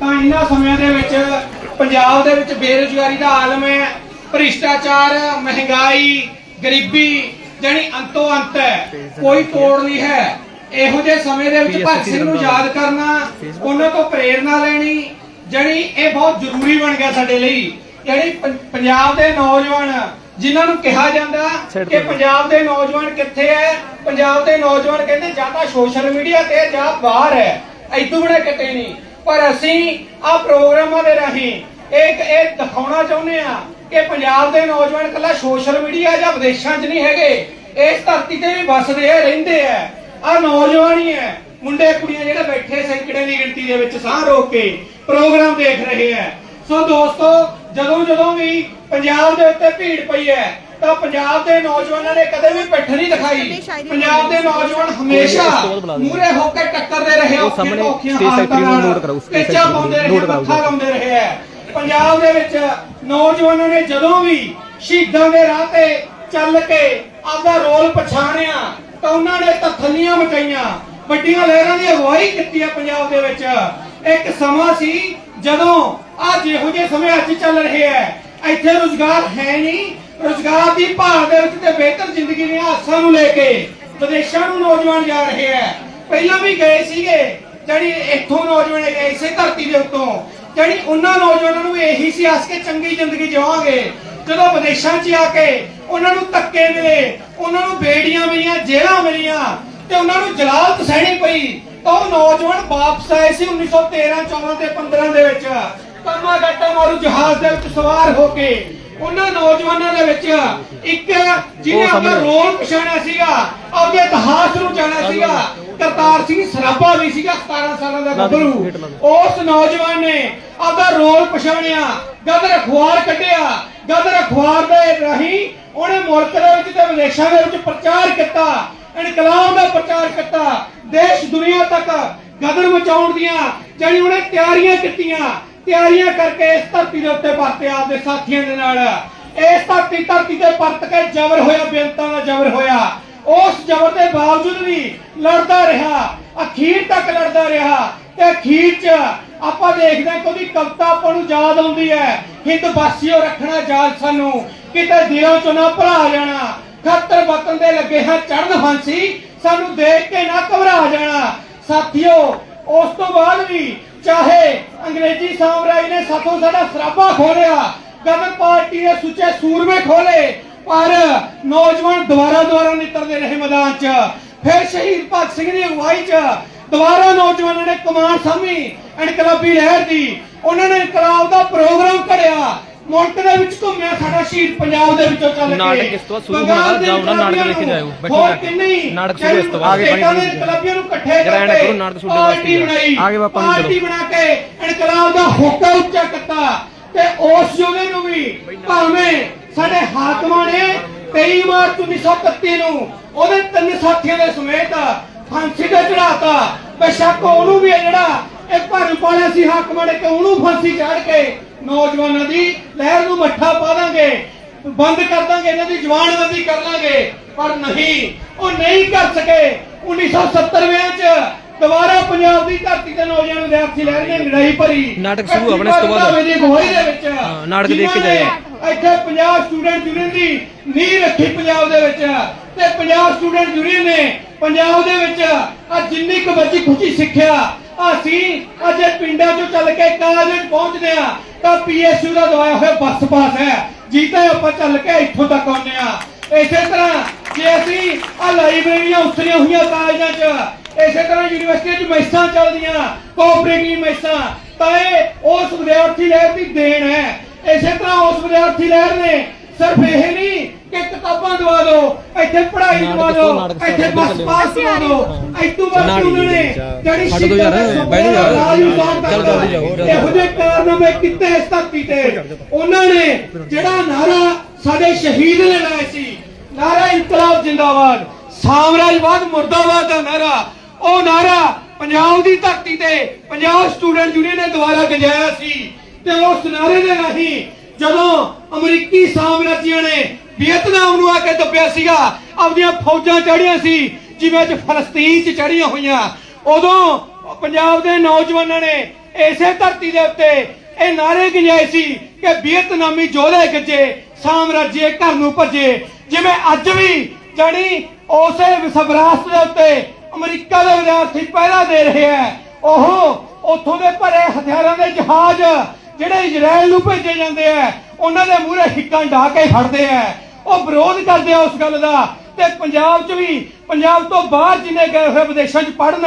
ਤਾਂ ਇਹਨਾਂ ਸਮਿਆਂ ਦੇ ਵਿੱਚ ਪੰਜਾਬ ਦੇ ਵਿੱਚ ਬੇਰੁਜ਼ਗਾਰੀ ਦਾ ਆਲਮ ਹੈ ਭ੍ਰਿਸ਼ਟਾਚਾਰ ਮਹਿੰਗਾਈ ਗਰੀਬੀ ਜਾਣੀ ਅੰਤੋ ਅੰਤ ਹੈ ਕੋਈ ਤੋੜ ਨਹੀਂ ਹੈ। ਇਹੋ ਜਿਹੇ ਸਮੇਂ ਦੇ ਵਿੱਚ ਭਗਤ ਸਿੰਘ ਨੂੰ ਯਾਦ ਕਰਨਾ ਉਹਨਾਂ ਤੋਂ ਪ੍ਰੇਰਣਾ ਲੈਣੀ ਜਾਣੀ ਇਹ ਬਹੁਤ ਜ਼ਰੂਰੀ ਬਣ ਗਿਆ ਸਾਡੇ ਲਈ। ਜਿਹੜੀ ਪੰਜਾਬ ਦੇ ਨੌਜਵਾਨ ਜਿਨ੍ਹਾਂ ਨੂੰ ਕਿਹਾ ਜਾਂਦਾ ਕਿ ਪੰਜਾਬ ਦੇ ਨੌਜਵਾਨ ਕਿੱਥੇ ਹੈ ਪੰਜਾਬ ਦੇ ਨੌਜਵਾਨ ਕਹਿੰਦੇ ਜਾਂ ਤਾਂ ਸੋਸ਼ਲ ਮੀਡੀਆ ਤੇ ਜਾਂ ਬਾਹਰ ਹੈ ਐਦੂ ਬੜੇ ਕਿਤੇ ਨਹੀਂ। ਪਰ ਅਸੀਂ ਆ ਪ੍ਰੋਗਰਾਮਾਂ ਦੇ ਰਾਹੀਂ ਇੱਕ ਇਹ ਦਿਖਾਉਣਾ ਚਾਹੁੰਦੇ ਆ ਕਿ ਪੰਜਾਬ ਦੇ ਨੌਜਵਾਨ ਕੱਲਾ ਸੋਸ਼ਲ ਮੀਡੀਆ ਜਾਂ ਵਿਦੇਸ਼ਾਂ 'ਚ ਨਹੀਂ ਹੈਗੇ, ਇਸ ਧਰਤੀ ਤੇ ਵੀ ਵੱਸਦੇ ਆ, ਰਹਿੰਦੇ ਆ। ਆ ਨੌਜਵਾਨ ਹੀ ਹੈ ਮੁੰਡੇ, ਕੁੜੀਆਂ ਜਿਹੜੇ ਬੈਠੇ ਸੈਂਕੜੇ ਦੀ ਗਿਣਤੀ ਦੇ ਵਿੱਚ ਸਾਹ ਰੋਕ ਕੇ ਪ੍ਰੋਗਰਾਮ ਦੇਖ ਰਹੇ ਆ। ਸੋ ਦੋਸਤੋ ਜਦੋਂ ਜਦੋਂ ਵੀ ਪੰਜਾਬ ਦੇ ਉੱਤੇ ਭੀੜ ਪਈ ਹੈ ਤਾਂ ਪੰਜਾਬ ਦੇ ਨੌਜਵਾਨਾਂ ਨੇ ਕਦੇ ਵੀ ਪਿੱਠ ਨਹੀਂ ਦਿਖਾਈ। ਪੰਜਾਬ ਦੇ ਨੌਜਵਾਨ ਹਮੇਸ਼ਾ ਮੂਰੇ ਹੋ ਕੇ ਟੱਕਰਦੇ ਰਹੇ ਉਹ ਸਾਹਮਣੇ ਹਾਲਤਾਂ secretary ਨੂੰ ਨਾਲ। note ਕਰਾਓ, secretary ਪਾਉਂਦੇ ਰਹੇ note ਕਰਾਓ। ਮੱਥਾ ਲਾਉਂਦੇ ਰਹੇ ਹੈ ਪੰਜਾਬ ਦੇ ਵਿੱਚ ਨੌਜਵਾਨਾਂ ਨੇ ਜਦੋਂ ਵੀ ਸ਼ਹੀਦਾਂ ਦੇ ਰਾਹ ਤੇ ਚੱਲ ਕੇ ਆਪਦਾ ਰੋਲ ਪਛਾਣਿਆ ਤਾਂ ਉਹਨਾਂ ਨੇ ਤਥਲੀਆਂ ਮਚਾਈਆਂ। ਵੱਡੀਆਂ ਲਹਿਰਾਂ ਦੀ ਅਗਵਾਈ ਕੀਤੀ ਹੈ ਪੰਜਾਬ ਦੇ ਵਿੱਚ। ਇੱਕ ਸਮਾਂ ਸੀ ਜਦੋਂ ਆ ਜਿਹੋ ਜਿਹੇ ਸਮੇਂ ਅੱਜ ਚੱਲ ਰਹੇ ਹੈ ਇੱਥੇ ਰੁਜ਼ਗਾਰ ਹੈ ਨਹੀਂ ਰੁਜ਼ਗਾਰ ਦੀ ਭਾਲ ਦੇ ਵਿੱਚ ਤੇ ਬਿਹਤਰ ਜ਼ਿੰਦਗੀ ਦੀਆਂ ਆਸਾਂ ਨੂੰ ਲੈ ਕੇ ਵਿਦੇਸ਼ਾਂ ਨੂੰ ਨੌਜਵਾਨ ਜਾ ਰਹੇ ਹੈ। ਪਹਿਲਾਂ ਵੀ ਗਏ ਸੀਗੇ ਜਿਹੜੀ ਇੱਥੋਂ ਨੌਜਵਾਨ ਗਏ ਇਸੇ ਧਰਤੀ ਦੇ ਉੱਤੋਂ। ਜਿਹੜੀ ਉਹਨਾਂ ਨੌਜਵਾਨਾਂ ਨੂੰ ਇਹੀ ਸੀ ਆਸ ਕੇ ਚੰਗੀ ਜ਼ਿੰਦਗੀ ਜਿਵਾਂਗੇ ਜਦੋਂ ਵਿਦੇਸ਼ਾਂ 'ਚ ਆ ਕੇ ਉਹਨਾਂ ਨੂੰ ਧੱਕੇ ਮਿਲੇ, ਉਹਨਾਂ ਨੂੰ ਬੇੜੀਆਂ ਮਿਲੀਆਂ, ਜੇਲ੍ਹਾਂ ਮਿਲੀਆਂ ਤੇ ਉਹਨਾਂ ਨੂੰ ਜਲਾਲਤ ਸਹਿਣੀ ਪਈ, ਤਾਂ ਉਹ ਨੌਜਵਾਨ ਵਾਪਸ ਆਏ ਸੀ 1913 14 ਤੇ 15 ਦੇ ਵਿੱਚ। ਕੰਮਾ ਗੱਟਾ ਮਾਰੂ ਜਹਾਜ਼ ਦੇ ਵਿੱਚ ਸਵਾਰ ਹੋ ਕੇ ਉਹਨਾਂ ਨੌਜਵਾਨਾਂ ਦੇ ਵਿੱਚ ਇੱਕ ਜਿਹਨੇ ਆਪਣਾ। ਰੋਲ ਪਛਾਣਿਆ ਸੀਗਾ ਆਪਦੇ ਇਤਿਹਾਸ ਨੂੰ ਜਾਣਿਆ ਸੀਗਾ ਕਰਤਾਰ ਸਿੰਘ ਸਰਾਭਾ ਵੀ ਸੀਗਾ 17 ਸਾਲਾਂ ਦਾ ਗੱਭਰੂ। ਉਸ ਨੌਜਵਾਨ ਨੇ ਆਪਦਾ ਰੋਲ ਪਛਾਣਿਆ ਗਦਰ ਅਖਬਾਰ ਕੱਢਿਆ ਗਦਰ ਅਖਬਾਰ ਦੇ ਰਾਹੀਂ ਉਹਨੇ ਮੁਲਕ ਦੇ ਵਿੱਚ ਤੇ ਵਿਦੇਸ਼ਾਂ ਦੇ ਵਿੱਚ ਪ੍ਰਚਾਰ ਕੀਤਾ ਇਨਕਲਾਬ ਦਾ ਪ੍ਰਚਾਰ ਕੀਤਾ ਦੇਸ਼ ਦੁਨੀਆ ਤੱਕ ਗਦਰ ਮਚਾਉਣ ਦੀਆਂ ਜਿਹੜੀ ਉਹਨੇ ਤਿਆਰੀਆਂ ਕੀਤੀਆਂ ਤਿਆਰੀਆਂ ਕਰਕੇ ਇਸ ਧਰਤੀ ਦੇ ਉੱਤੇ ਪਰਤੇ ਆਪਦੇ ਸਾਥੀਆਂ ਦੇ ਨਾਲ। ਇਸ ਧਰਤੀ ਧਰਤੀ ਤੇ ਪਰਤ ਕੇ ਜ਼ਬਰ ਹੋਇਆ ਬੇਨਤਾਂ ਦਾ ਜ਼ਬਰ ਹੋਇਆ। ਉਸ ਜ਼ਬਰ ਦੇ ਬਾਵਜੂਦ ਵੀ ਲੜਦਾ ਰਿਹਾ, ਅਖੀਰ ਤੱਕ ਲੜਦਾ ਰਿਹਾ। ਤੇ ਅਖੀਰ 'ਚ ਆਪਾਂ ਦੇਖਦੇ ਹਾਂ ਕਿ ਕਵਿਤਾ ਆਪਾਂ ਨੂੰ ਯਾਦ ਆਉਂਦੀ ਹੈ। ਹਿੰਦ ਵਾਸੀਓ, ਰੱਖਣਾ ਯਾਦ ਸਾਨੂੰ। ਕਿਤੇ ਦਿਲੋਂ ਚੋਂ ਨਾ ਭਰਾ ਜਾਣਾ। ਖੱਤਰ ਵਤਨ ਦੇ ਲੱਗੇ ਹਾਂ ਚੜਨ ਫਾਂਸੀ। ਸਾਨੂੰ ਦੇਖ ਕੇ ਨਾ ਘਬਰਾ ਜਾਣਾ। ਸਾਥੀਓ, ਉਸ ਤੋਂ ਬਾਅਦ ਵੀ ਚਾਹੇ ਅੰਗਰੇਜ਼ੀ ਸਾਮਰਾਜ ਨੇ ਸਾਥੋਂ ਸਾਡਾ ਸਰਾਬਾ ਖੋਲਿਆ ਗਦਰ ਪਾਰਟੀ ਨੇ ਸੁੱਚੇ ਸੂਰਮੇ ਖੋਲੇ, ਪਰ ਨੌਜਵਾਨ ਦੁਬਾਰਾ ਦੁਬਾਰਾ ਨਿਕਲਦੇ ਰਹੇ ਮੈਦਾਨ 'ਚ। ਫਿਰ ਸ਼ਹੀਦ ਭਗਤ ਸਿੰਘ ਦੀ ਅਗਵਾਈ 'ਚ ਦੁਬਾਰਾ ਨੌਜਵਾਨਾਂ ਨੇ ਕਮਾਨ ਸਾਮੀ ਇਨਕਲਾਬੀ ਲਹਿਰ ਦੀ। ਉਹਨਾਂ ਨੇ ਇਨਕਲਾਬ ਦਾ ਪ੍ਰੋਗਰਾਮ ਘੜਿਆ ਮੁਲਕ ਦੇ ਵਿੱਚ ਘੁੰਮਿਆ ਸਾਡਾ ਸ਼ਹੀਦ ਪੰਜਾਬ ਦੇ ਵਿੱਚੋਂ ਚੱਲ ਕੇ। ਨਾਟਕ ਇਸ ਤੋਂ ਬਾਅਦ ਸ਼ੁਰੂ ਹੋਣਾ, ਨਾ, ਨਾਟਕ ਦੇਖ ਜਾਇਓ, ਬੈਠੋ ਨਾਟਕ ਸ਼ੁਰੂ ਇਸ ਤੋਂ ਬਾਅਦ। ਪਾਣੀ ਪਾਣੀ ਇਨਕਲਾਬੀਆਂ ਨੂੰ ਇਕੱਠੇ ਕਰਕੇ ਕਰੋ, ਨਾਟਕ ਪਾਰਟੀ ਵਾਸਤੇ ਆਗੇ ਵਾ ਪਾਣੀ ਪਾਰਟੀ ਚਲੋ। ਬਣਾ ਕੇ ਇਨਕਲਾਬ ਦਾ ਹੋਕਾ ਉੱਚਾ ਕੀਤਾ ਤੇ ਉਸ ਯੋਗੇ ਨੂੰ ਵੀ ਭਾਵੇਂ ਸਾਡੇ ਹਾਕਮਾਂ ਨੇ 23 ਮਾਰਚ 1931 ਨੂੰ ਉਹਦੇ ਤਿੰਨ ਸਾਥੀਆਂ ਦੇ ਸਮੇਤ ਫਾਂਸੀ ਤੇ ਚੜਾਤਾ ਬੇਸ਼ੱਕ ਉਹਨੂੰ ਵੀ ਜਿਹੜਾ ਇਹ ਭਰਨ ਪਾਲਿਆ ਸੀ ਹਾਕਮਾਂ ਨੇ ਕਿ ਉਹਨੂੰ ਫਾਂਸੀ ਚੜ ਕੇ ਨੌਜਵਾਨਾਂ ਦੀ ਲਹਿਰ ਨੂੰ ਮੱਠਾ ਪਾ ਦਾਂਗੇ ਬੰਦ ਕਰ ਦਾਂਗੇ ਇਹਨਾਂ ਦੀ ਜਵਾਨਬੰਦੀ ਕਰ ਲਾਂਗੇ। ਪਰ ਨਹੀਂ ਉਹ ਨਹੀਂ ਕਰ ਸਕੇ। 1970 ਵਿੱਚ ਦੁਬਾਰਾ ਪੰਜਾਬ ਦੀ ਧਰਤੀ ਤੇ ਨੌਜਵਾਨ ਵਿਦਿਆਰਥੀ ਲਹਿਰ ਨੇ ਲੜਾਈ ਭਰੀ। ਨਾਟਕ ਸ਼ੁਰੂ ਹੋਣਾ ਤੋਂ ਬਾਅਦ। ਦੀ ਅਗਵਾਈ ਦੇ ਵਿੱਚ। ਨਾਟਕ ਦੇਖ ਕੇ ਜਾਇਓ। ਇੱਥੇ ਪੰਜਾਬ ਸਟੂਡੈਂਟ ਯੂਨੀਅਨ ਦੀ ਨੀਂਹ ਰੱਖੀ ਪੰਜਾਬ ਦੇ ਵਿੱਚ। ਤੇ ਪੰਜਾਬ ਸਟੂਡੈਂਟ ਯੂਨੀਅਨ ਨੇ ਪੰਜਾਬ ਦੇ ਵਿੱਚ ਆ ਜਿੰਨੀ ਕੁ ਬੱਚੀ ਖੁਸ਼ੀ ਸਿੱਖਿਆ। ਅਸੀਂ ਅੱਜ ਪਿੰਡਾਂ ਚੋਂ ਚੱਲ ਕੇ ਕਾਲਜ ਪਹੁੰਚਦੇ ਆ ਤਾਂ ਪੀਐਸਯੂ ਦਾ ਦਵਾਇਆ ਹੋਇਆ ਬੱਸ ਪਾਸ ਹੈ। ਜੀਤਾ ਆਪਾਂ ਚੱਲ ਕੇ ਇੱਥੋਂ ਤੱਕ ਆਉਂਦੇ ਆ ਇਸੇ ਤਰ੍ਹਾਂ ਜੇ ਅਸੀਂ ਆ ਲਾਇਬ੍ਰੇਰੀਆਂ ਉਤਰੀਆਂ ਹੋਈਆਂ ਕਾਲਜਾਂ 'ਚ, ਇਸੇ ਤਰ੍ਹਾਂ ਯੂਨੀਵਰਸਿਟੀ 'ਚ ਮੈਸਾਂ ਚੱਲਦੀਆਂ, ਕੋਆਪਰੇਟਿਵ ਮੈਸਾਂ, ਤਾਂ ਇਹ ਉਸ ਵਿਦਿਆਰਥੀ ਲਹਿਰ ਦੀ ਦੇਣ ਹੈ। ਇਸੇ ਤਰ੍ਹਾਂ ਉਸ ਵਿਦਿਆਰਥੀ ਲਹਿਰ ਨੇ ਸਿਰਫ ਇਹ ਨਹੀਂ ਕਿ ਕਿਤਾਬਾਂ ਦਵਾ ਦਿਓ ਇੱਥੇ ਪੜ੍ਹਾਈ ਦਵਾ ਦਿਓ ਇੱਥੇ ਬੱਸ ਪਾਸ ਦਵਾ ਦਿਓ ਇਤੋਂ ਨਾਟਕ ਉਹਨਾਂ ਨੇ ਜਿਹੜੀ ਦਿਓ ਯਾਰ, ਬੈਠੋ ਯਾਰ। ਚੱਲ ਜਲਦੀ ਜਾਓ। ਇਹੋ ਜਿਹੇ ਕਾਰਨਾਮੇ ਕੀਤੇ ਇਸ ਧਰਤੀ ਤੇ। ਉਹਨਾਂ ਨੇ ਜਿਹੜਾ ਨਾਰਾ ਸਾਡੇ ਸ਼ਹੀਦ ਨੇ ਲਾਇਆ ਸੀ ਨਾਰਾ ਇਨਕਲਾਬ ਜਿੰਦਾਬਾਦ ਸਾਮਰਾਜਵਾਦ ਮੁਰਦਾਬਾਦ ਦਾ ਨਾਰਾ ਉਹ ਨਾਰਾ ਪੰਜਾਬ ਦੀ ਧਰਤੀ ਤੇ ਪੰਜਾਬ ਸਟੂਡੈਂਟ ਯੂਨੀਅਨ ਨੇ ਦੁਬਾਰਾ ਗਜਾਇਆ ਸੀ ਤੇ ਉਸ ਨਾਰੇ ਦੇ ਰਾਹੀਂ ਜਦੋਂ ਅਮਰੀਕੀ ਸਾਮਰਾਜੀਆਂ ਨੇ ਵੀਅਤਨਾਮ ਨੂੰ ਆ ਕੇ ਦੱਬਿਆ ਸੀਗਾ। ਆਪਣੀਆਂ ਫੌਜਾਂ ਚੜੀਆਂ ਸੀ, ਜਿਵੇਂ ਅੱਜ ਫਲਸਤੀਨ 'ਚ ਚੜੀਆਂ ਹੋਈਆਂ। ਉਦੋਂ ਪੰਜਾਬ ਦੇ ਨੌਜਵਾਨਾਂ ਨੇ ਇਸੇ ਧਰਤੀ ਦੇ ਉੱਤੇ ਇਹ ਨਾਰੇ ਗੰਜਾਏ ਸੀ ਕਿ ਵੀਅਤਨਾਮੀ ਯੋਧੇ ਗੱਜੇ ਸਾਮਰਾਜ්ਯ ਘਰ ਨੂੰ ਭੱਜੇ। ਜਿਵੇਂ ਅੱਜ ਵੀ ਜਾਣੀ ਉਸੇ ਵਿਸਵਰਾਸਤ ਦੇ ਉੱਤੇ ਅਮਰੀਕਾ ਦੇ ਵਿਦਿਆਰਥੀ ਪਹਿਰਾ ਦੇ ਰਹੇ ਹੈ। ਉਹ ਉੱਥੋਂ ਦੇ ਭਰੇ ਹਥਿਆਰਾਂ ਦੇ ਜਹਾਜ਼ ਜਿਹੜੇ ਇਜ਼ਰਾਈਲ ਨੂੰ ਭੇਜੇ ਜਾਂਦੇ ਆ ਉਹਨਾਂ ਦੇ ਮੂਹਰੇ ਹਿੱਕਾਂ ਢਾ ਕੇ ਖੜਦੇ ਆ ਉਹ ਵਿਰੋਧ ਕਰਦੇ ਆ ਉਸ ਗੱਲ ਦਾ। ਤੇ ਪੰਜਾਬ 'ਚ ਵੀ, ਪੰਜਾਬ ਤੋਂ ਬਾਹਰ ਜਿਨੇ ਗਏ ਹੋਏ ਵਿਦੇਸ਼ਾਂ 'ਚ ਪੜਨ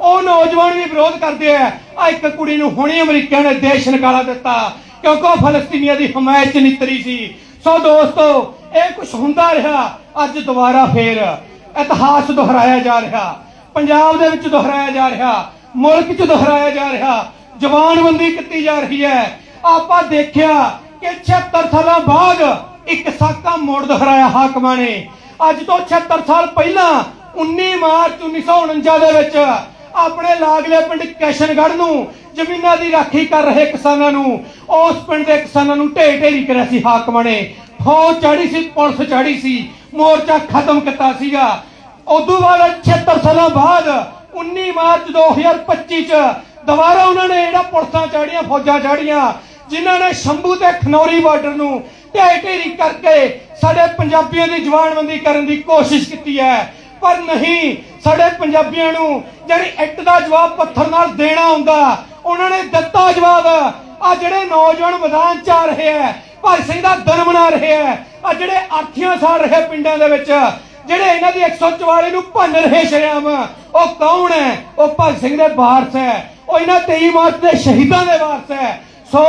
ਉਹ ਨੌਜਵਾਨ ਵੀ ਵਿਰੋਧ ਕਰਦੇ ਆ। ਆ ਇੱਕ ਕੁੜੀ ਨੂੰ ਹੁਣੇ ਅਮਰੀਕਾ ਨੇ ਦੇਸ਼ ਨਿਕਾਲਾ ਦਿੱਤਾ, ਕਿਉਂਕਿ ਉਹ ਫਲਸਤੀਨੀਆਂ ਦੀ ਹਮਾਇਤ 'ਚ ਨਿਤਰੀ ਸੀ। ਸੋ ਦੋਸਤੋ, ਇਹ ਕੁਝ ਹੁੰਦਾ ਰਿਹਾ, ਅੱਜ ਦੁਬਾਰਾ ਫੇਰ ਇਤਿਹਾਸ ਦੁਹਰਾਇਆ ਜਾ ਰਿਹਾ। ਪੰਜਾਬ ਦੇ ਵਿੱਚ ਦੁਹਰਾਇਆ ਜਾ ਰਿਹਾ, ਮੁਲਕ 'ਚ ਦੁਹਰਾਇਆ ਜਾ ਰਿਹਾ, ਜਵਾਨਬੰਦੀ ਕੀਤੀ ਜਾ ਰਹੀ ਹੈ। ਆਪਾਂ ਦੇਖਿਆ ਕਿ 76 ਸਾਲਾਂ ਬਾਅਦ ਇੱਕ ਸਾਕਾ ਮੋੜ ਦੁਹਰਾਇਆ ਹਾਕਮਾਂ ਨੇ। ਅੱਜ ਤੋਂ 76 ਸਾਲ ਪਹਿਲਾਂ 19 ਮਾਰਚ 1949 ਦੇ ਵਿੱਚ ਆਪਣੇ ਲਾਗਲੇ ਪਿੰਡ ਕੈਸ਼ਨਗੜ੍ਹ ਨੂੰ ਜ਼ਮੀਨਾਂ ਦੀ ਰਾਖੀ ਕਰ ਰਹੇ ਕਿਸਾਨਾਂ ਨੂੰ, ਉਸ ਪਿੰਡ ਦੇ ਕਿਸਾਨਾਂ ਨੂੰ ਢੇ ਢੇਰੀ ਕਰਿਆ ਸੀ ਹਾਕਮਾਂ ਨੇ। ਫੌਜ ਚੜੀ ਸੀ, ਪੁਲਿਸ ਚੜੀ ਸੀ, ਮੋਰਚਾ ਖਤਮ ਕੀਤਾ ਸੀਗਾ। ਉਦੋਂ ਬਾਅਦ 76 ਸਾਲਾਂ ਬਾਅਦ 19 ਮਾਰਚ 2025 ਚ ਦੁਬਾਰਾ ਉਹਨਾਂ ਨੇ ਜਿਹੜਾ ਪੁਲਿਸਾਂ ਚਾੜੀਆਂ ਫੌਜਾਂ ਚਾੜੀਆਂ ਜਿਨ੍ਹਾਂ ਨੇ ਸ਼ੰਭੂ ਤੇ ਖਨੌਰੀ ਬਾਰਡਰ ਨੂੰ ਢਹਿ ਢੇਰੀ ਕਰਕੇ ਸਾਡੇ ਪੰਜਾਬੀਆਂ ਦੀ ਜਵਾਨਬੰਦੀ ਕਰਨ ਦੀ ਕੋਸ਼ਿਸ਼ ਕੀਤੀ ਹੈ। ਪਰ ਨਹੀਂ, ਸਾਡੇ ਪੰਜਾਬੀਆਂ ਨੂੰ ਜਿਹੜੀ ਇੱਟ ਦਾ ਜਵਾਬ ਪੱਥਰ ਨਾਲ ਦੇਣਾ ਹੁੰਦਾ ਉਹਨਾਂ ਨੇ ਦਿੱਤਾ ਜਵਾਬ। ਆ ਜਿਹੜੇ ਨੌਜਵਾਨ ਮੈਦਾਨ ਚ ਆ ਰਹੇ ਹੈ, ਭਾਈ ਸਿੰਘ ਦਾ ਦਿਨ ਮਨਾ ਰਹੇ ਹੈ ਆ ਜਿਹੜੇ ਆਰਥੀਆਂ ਸਾੜ ਰਹੇ ਪਿੰਡਾਂ ਦੇ ਵਿੱਚ, ਜਿਹੜੇ ਇਹਨਾਂ ਦੀ 144 ਨੂੰ ਭੰਨ ਰਹੇ ਸ਼ਰਿਆਮ, ਉਹ ਕੌਣ ਹੈ? ਉਹ ਭਗਤ ਸਿੰਘ ਦੇ ਵਾਰਸ ਹੈ, ਉਹ ਇਹਨਾਂ 23 ਮਾਰਚ ਦੇ ਸ਼ਹੀਦਾਂ ਦੇ ਵਾਰਸ ਹੈ। ਸੋ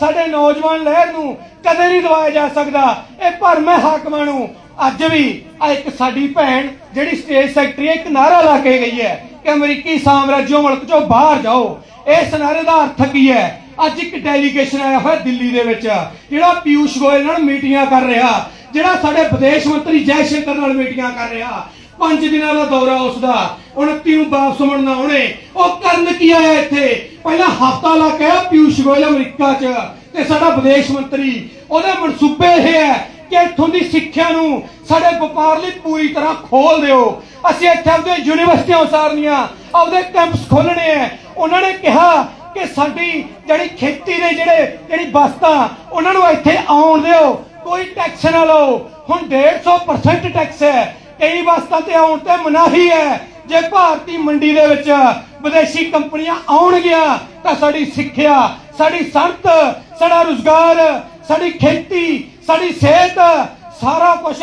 ਸਾਡੇ ਨੌਜਵਾਨ ਲਹਿਰ ਨੂੰ ਕਦੇ ਨਹੀਂ ਦਵਾਇਆ ਜਾ ਸਕਦਾ। ਇਹ ਭਰਮੇ ਹਾਕਮਾਂ ਨੂੰ। ਅੱਜ ਵੀ ਆ ਇੱਕ ਸਾਡੀ ਭੈਣ ਜਿਹੜੀ ਸਟੇਟ ਸੈਕਟਰੀ ਇੱਕ ਨਾਰਾ ਲਾ ਕੇ ਗਈ ਹੈ ਕਿ ਅਮਰੀਕੀ ਸਾਮਰਾਜਿਓ ਮੁਲਕ ਚੋਂ ਬਾਹਰ ਜਾਓ। ਇਸ ਨਾਰੇ ਦਾ ਅਰਥ ਕੀ ਹੈ? ਅੱਜ ਇੱਕ ਡੈਲੀਗੇਸ਼ਨ ਆਇਆ ਹੋਇਆ ਦਿੱਲੀ ਦੇ ਵਿੱਚ, ਜਿਹੜਾ ਪਿਊਸ਼ ਗੋਇਲ ਨਾਲ ਮੀਟਿੰਗਾਂ ਕਰ ਰਿਹਾ, ਜਿਹੜਾ ਸਾਡੇ ਵਿਦੇਸ਼ ਮੰਤਰੀ ਜੈ ਸ਼ੰਕਰ ਨਾਲ ਮੀਟਿੰਗਾਂ ਕਰ ਰਿਹਾ। ਪੰਜ ਦਿਨਾਂ ਦਾ ਦੌਰਾ ਉਸ ਦਾ 29 ਨੂੰ ਵਾਪਸ ਮੁੜਨਾ ਉਹਨੇ। ਉਹ ਕਰਨ ਕੀ ਆਇਆ ਇੱਥੇ? ਪਹਿਲਾਂ ਹਫਤਾ ਲਾ ਕੇ ਪਿਊਸ਼ ਗੋਇਲ ਅਮਰੀਕਾ 'ਚ ਤੇ ਸਾਡਾ ਵਿਦੇਸ਼ ਮੰਤਰੀ। ਉਹਦੇ ਮਨਸੂਬੇ ਇਹ ਹੈ ਕਿ ਇੱਥੋਂ ਦੀ ਸਿੱਖਿਆ ਨੂੰ ਸਾਡੇ ਵਪਾਰ ਲਈ ਪੂਰੀ ਤਰ੍ਹਾਂ ਖੋਲ ਦਿਓ। ਅਸੀਂ ਇੱਥੇ ਆਪਦੇ ਯੂਨੀਵਰਸਿਟੀਆਂ ਉਸਾਰਨੀਆਂ, ਆਪਦੇ ਕੈਂਪਸ ਖੋਲਣੇ ਆ ਉਹਨਾਂ ਨੇ ਕਿਹਾ ਕਿ ਸਾਡੀ ਜਿਹੜੀ ਖੇਤੀ ਦੇ ਜਿਹੜੇ, ਜਿਹੜੀ ਵਸਤਾਂ ਉਹਨਾਂ ਨੂੰ ਇੱਥੇ ਆਉਣ ਦਿਓ। ਕੋਈ ਟੈਕਸ ਨਾ ਲਓ। ਹੁਣ 150% ਟੈਕਸ ਹੈ। ਕਈ ਵਸਤਾਂ ਤੇ ਆਉਣ ਤੇ ਮਨਾਹੀ ਹੈ ਜੇ ਭਾਰਤੀ ਮੰਡੀ ਦੇ ਵਿੱਚ ਵਿਦੇਸ਼ੀ ਕੰਪਨੀਆਂ ਆਉਣਗੀਆਂ, ਤਾਂ ਸਾਡੀ ਸਿੱਖਿਆ, ਸਾਡੀ ਸੰਤ, ਸਾਡਾ ਰੁਜ਼ਗਾਰ, ਸਾਡੀ ਖੇਤੀ, ਸਾਡੀ ਸਿਹਤ, ਸਾਰਾ ਕੁਝ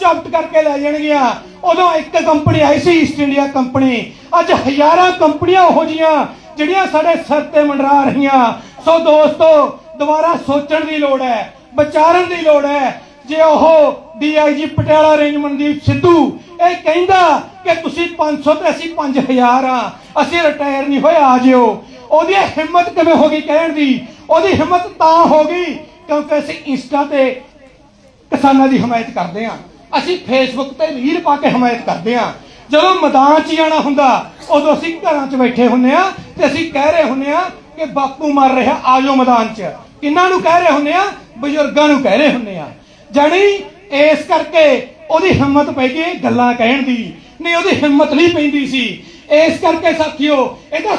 ਚੌਪਟ ਕਰਕੇ ਲੈ ਜਾਣਗੀਆਂ। ਉਦੋਂ ਇੱਕ ਕੰਪਨੀ ਆਈ ਸੀ ਈਸਟ ਇੰਡੀਆ ਕੰਪਨੀ। ਅੱਜ ਹਜ਼ਾਰਾਂ ਕੰਪਨੀਆਂ ਹੋ ਜੀਆਂ, ਜਿਹੜੀਆਂ ਸਾਡੇ ਸਿਰ ਤੇ ਮੰਡਰਾ ਰਹੀਆਂ। ਸੋ ਦੋਸਤੋ, ਦੁਬਾਰਾ ਸੋਚਣ ਦੀ ਲੋੜ ਹੈ, ਵਿਚਾਰਨ ਦੀ ਲੋੜ ਹੈ ਜੇ ਉਹ ਡੀਆਈਜੀ ਪਟਿਆਲਾ ਰੇਂਜ ਮਨਦੀਪ ਸਿੱਧੂ, ਇਹ ਕਹਿੰਦਾ ਕਿ ਤੁਸੀਂ 500 ਤੇ ਅਸੀਂ 5000 ਆ, ਅਸੀਂ ਰਿਟਾਇਰ ਨਹੀਂ ਹੋਏ, ਆ ਜਿਓ। ਉਹਦੀ ਹਿੰਮਤ ਕਿਵੇਂ ਹੋ ਗਈ ਕਹਿਣ ਦੀ? ਉਹਦੀ ਹਿੰਮਤ ਤਾਂ ਹੋ ਗਈ ਕਿਉਂਕਿ ਅਸੀਂ ਇੰਸਟਾ ਤੇ ਕਿਸਾਨਾਂ ਦੀ ਹਮਾਇਤ ਕਰਦੇ ਆ ਅਸੀਂ ਫੇਸਬੁੱਕ ਤੇ ਰੀਲ ਪਾ ਕੇ ਹਮਾਇਤ ਕਰਦੇ ਆ ਜਦੋਂ ਮੈਦਾਨ 'ਚ ਜਾਣਾ ਹੁੰਦਾ, ਉਦੋਂ ਅਸੀਂ ਘਰਾਂ 'ਚ ਬੈਠੇ ਹੁੰਨੇ ਆ ਤੇ ਅਸੀਂ ਕਹਿ ਰਹੇ ਹੁੰਨੇ ਆ ਕਿ ਬਾਪੂ ਮਰ ਰਿਹਾ ਆਜੋ ਮੈਦਾਨ 'ਚ। ਕਿੰਨਾਂ ਨੂੰ ਕਹਿ ਰਹੇ ਹੁੰਨੇ ਆ ਬਜ਼ੁਰਗਾਂ ਨੂੰ ਕਹਿ ਰਹੇ ਹੁੰਨੇ ਆ ਜਾਣੀ ਇਸ ਕਰਕੇ ਉਹਦੀ ਹਿੰਮਤ ਪੈ ਗਈ ਗੱਲਾਂ ਕਹਿਣ ਦੀ। ਨਹੀਂ, ਉਹਦੀ ਹਿੰਮਤ ਨਹੀਂ ਪੈਂਦੀ ਸੀ। ਇਸ ਕਰਕੇ ਸਾਥੀਓ ਇਹ ਤਾਂ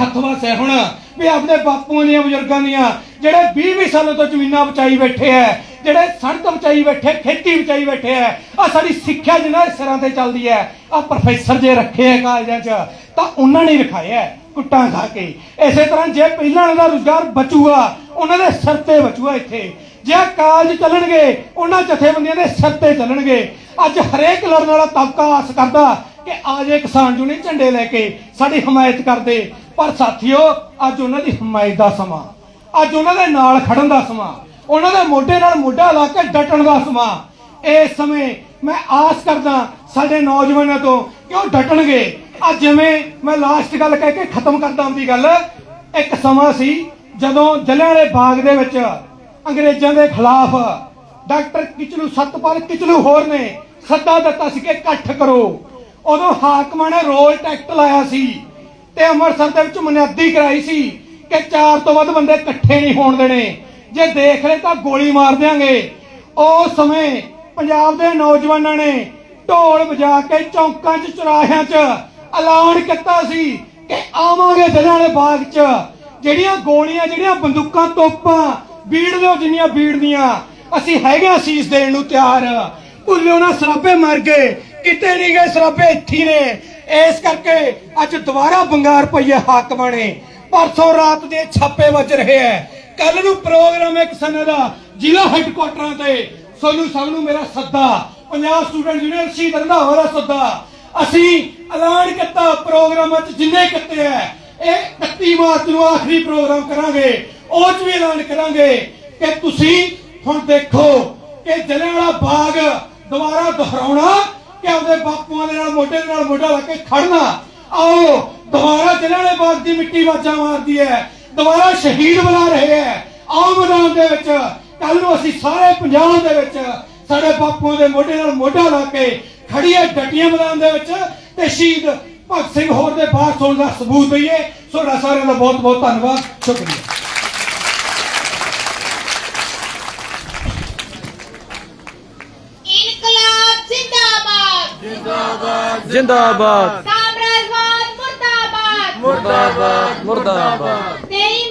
ਹੱਥ ਵਸ ਹੁਣ ਵੀ ਆਪਣੇ ਬਾਪੂਆਂ ਦੀਆਂ, ਬਜ਼ੁਰਗਾਂ ਦੀਆਂ, ਜਿਹੜੇ 20 20 ਸਾਲਾਂ ਤੋਂ ਜ਼ਮੀਨਾਂ ਬਚਾਈ ਬੈਠੇ ਐ ਜਿਹੜੇ ਸੜਕ ਬਚਾਈ ਬੈਠੇ, ਖੇਤੀ ਬਚਾਈ ਬੈਠੇ ਐ ਆ ਸਾਡੀ ਸਿੱਖਿਆ ਜਿਹਨਾਂ ਸਿਰਾਂ ਤੇ ਚੱਲਦੀ ਐ ਆ ਪ੍ਰੋਫੈਸਰ ਜੇ ਰੱਖੇ ਐ ਕਾਲਜਾਂ 'ਚ, ਤਾਂ ਉਹਨਾਂ ਨੇ ਰਖਾਇਆ ਕੁੱਟਾਂ ਖਾ ਕੇ। ਇਸੇ ਤਰ੍ਹਾਂ ਜੇ ਪਹਿਲਾਂ ਇਹਨਾਂ ਦਾ ਰੁਜ਼ਗਾਰ ਬਚੂਗਾ, ਉਹਨਾਂ ਦੇ ਸਿਰ ਤੇ ਬਚੂਗਾ ਇੱਥੇ। ਜੇ ਕਾਲਜ ਚੱਲਣਗੇ, ਉਹਨਾਂ ਜਥੇਬੰਦੀਆਂ ਦੇ ਸਿਰ ਤੇ ਚੱਲਣਗੇ। ਅੱਜ ਹਰੇਕ ਲੜਨ ਵਾਲਾ ਤਬਕਾ ਆਸ ਕਰਦਾ ਕਿ ਆ ਜੇ ਕਿਸਾਨ ਜੁਨੀ ਝੰਡੇ ਲੈ ਕੇ ਸਾਡੀ ਹਮਾਇਤ ਕਰਦੇ। ਪਰ ਸਾਥੀਓ, ਅੱਜ ਉਹਨਾਂ ਦੀ ਹਮਾਇਤ ਦਾ ਸਮਾਂ। ਅੱਜ ਉਹਨਾਂ ਦੇ ਨਾਲ ਖੜਨ ਦਾ ਸਮਾਂ। ਉਹਨਾਂ ਦੇ ਮੋਢੇ ਨਾਲ ਮੋਢਾ ਲਾ ਕੇ ਡਟਣ ਦਾ ਸਮਾਂ। ਇਸ ਸਮੇਂ ਮੈਂ ਆਸ ਕਰਦਾ ਸਾਡੇ ਨੌਜਵਾਨਾਂ ਤੋਂ ਕਿ ਉਹ ਡਟਣਗੇ। ਅੱਜ ਜਿਵੇਂ ਮੈਂ ਲਾਸਟ ਗੱਲ ਕਹਿ ਕੇ ਖਤਮ ਕਰਦਾ ਹਾਂ ਦੀ ਗੱਲ, ਇੱਕ ਸਮਾਂ ਸੀ ਜਦੋਂ ਜਲਿਆਂਵਾਲੇ ਬਾਗ ਦੇ ਵਿੱਚ ਅੰਗਰੇਜ਼ਾਂ ਦੇ ਖਿਲਾਫ। ਡਾਕਟਰ ਕਿਚਲੂ ਸਤਪਾਲ ਕਿਚਲੂ ਹੋਰ ਨੇ। ਸੱਦਾ ਦਿੱਤਾ ਸੀ ਕਿ ਇਕੱਠ ਕਰੋ। ਉਦੋਂ ਹਾਕਮਾਂ ਨੇ ਰੋਲ ਟੈਕਟ ਲਾਇਆ ਸੀ ਤੇ ਅੰਮ੍ਰਿਤਸਰ ਦੇ ਵਿੱਚ ਮਨਿਆਦੀ ਕਰਾਈ ਸੀ ਕਿ ਚਾਰ ਤੋਂ ਵੱਧ ਬੰਦੇ ਇਕੱਠੇ ਨਹੀਂ ਹੋਣ ਦੇਣੇ। ਜੇ ਦੇਖ ਲੈ ਤਾਂ ਗੋਲੀ ਮਾਰ ਦਿਆਂਗੇ। ਉਸ ਸਮੇਂ ਪੰਜਾਬ ਦੇ ਨੌਜਵਾਨਾਂ ਨੇ ਢੋਲ ਵਜਾ ਕੇ ਚੌਂਕਾਂ 'ਚ, ਚੁਰਾਹਿਆਂ 'ਚ ਐਲਾਨ ਕੀਤਾ ਸੀ ਕਿ ਆਵਾਂਗੇ ਜਲਿਆਂਵਾਲੇ ਬਾਗ 'ਚ। ਜਿਹੜੀਆਂ ਗੋਲੀਆਂ, ਜਿਹੜੀਆਂ ਬੰਦੂਕਾਂ, ਤੋਪਾਂ ਬੀੜ ਦਿਓ ਜਿੰਨੀਆਂ ਬੀੜ ਦੀਆਂ, ਅਸੀਂ ਹੈਗੇ ਆ ਦੇਣ ਨੂੰ ਤਿਆਰ। ਭੁੱਲਿਓ ਨਾ ਸਰਾਬੇ ਮਰ ਗਏ, ਕਿਤੇ ਨਹੀਂ ਗਏ, ਸਰਾਬੇ ਇੱਥੇ ਨੇ। ਇਸ ਕਰਕੇ ਅੱਜ ਦੁਬਾਰਾ ਬੰਗਾਰ ਪਈਏ ਹਾਕਮਾਂ ਨੇ ਪਰਸੋਂ ਰਾਤ ਦੇ ਛਾਪੇ ਵੱਜ ਰਹੇ ਐ। ਕੱਲ ਨੂੰ ਪ੍ਰੋਗਰਾਮ ਹੈ ਕਿਸਾਨਾਂ ਦਾ ਜ਼ਿਲ੍ਹਾ ਹੈੱਡਕੁਆਟਰਾਂ ਤੇ। ਸੋਨੂੰ ਸਭ ਨੂੰ ਮੇਰਾ ਸੱਦਾ। ਪੰਜਾਬ ਸਟੂਡੈਂਟ ਯੂਨੀਵਰਸਿਟੀ ਸ਼ਹੀਦ ਰੰਧਾਵਾ ਦਾ ਸੱਦਾ। ਅਸੀਂ ਐਲਾਨ ਕੀਤਾ ਪ੍ਰੋਗਰਾਮਾਂ 'ਚ ਜਿੰਨੇ ਕੀਤੇ ਐ। ਇਹ 31 ਮਾਰਚ ਨੂੰ ਆਖਰੀ ਪ੍ਰੋਗਰਾਮ ਕਰਾਂਗੇ। ਉਹ 'ਚ ਵੀ ਐਲਾਨ ਕਰਾਂਗੇ ਕਿ ਤੁਸੀਂ ਹੁਣ ਦੇਖੋ ਕਿ ਜਲਿਆਂਵਾਲਾ ਬਾਗ ਦੁਬਾਰਾ ਦੁਹਰਾਉਣਾ ਕਿ ਆਪਦੇ ਬਾਪੂਆਂ ਦੇ ਨਾਲ ਮੋਢੇ ਦੇ ਨਾਲ ਮੋਢਾ ਲਾ ਕੇ ਖੜਨਾ। ਆਓ, ਦੁਬਾਰਾ ਜਲਿਆਂਵਾਲੇ ਬਾਗ ਦੀ ਮਿੱਟੀ ਵਾਜਾਂ ਮਾਰਦੀ ਹੈ, ਦੁਬਾਰਾ ਸ਼ਹੀਦ ਬੁਲਾ ਰਹੇ ਹੈ। ਆਓ ਮੈਦਾਨ ਦੇ ਵਿੱਚ ਕੱਲ ਨੂੰ ਅਸੀਂ ਸਾਰੇ ਪੰਜਾਬ ਦੇ ਵਿੱਚ ਸਾਡੇ ਬਾਪੂਆਂ ਦੇ ਮੋਢੇ ਨਾਲ ਮੋਢਾ ਲਾ ਕੇ ਖੜੀਏ ਡਟੀਆਂ ਮੈਦਾਨ ਦੇ ਵਿੱਚ ਤੇ ਸ਼ਹੀਦ ਭਗਤ ਸਿੰਘ ਹੋਰ ਦੇ ਬਾਤ ਹੋਣ ਦਾ ਸਬੂਤ ਦਈਏ। ਤੁਹਾਡਾ ਸਾਰਿਆਂ ਦਾ ਬਹੁਤ ਬਹੁਤ ਧੰਨਵਾਦ, ਸ਼ੁਕਰੀਆ ਇਨਕਲਾਬ ਜ਼ਿੰਦਾਬਾਦ ਜਿੰਦਾਬਾਦ। ਸਾਮਰਾਜਵਾਦ ਮੁਰਦਾਬਾਦ। ਮੁਰਦਾਬਾਦ ਮੁਰਦਾਬਾਦ। 23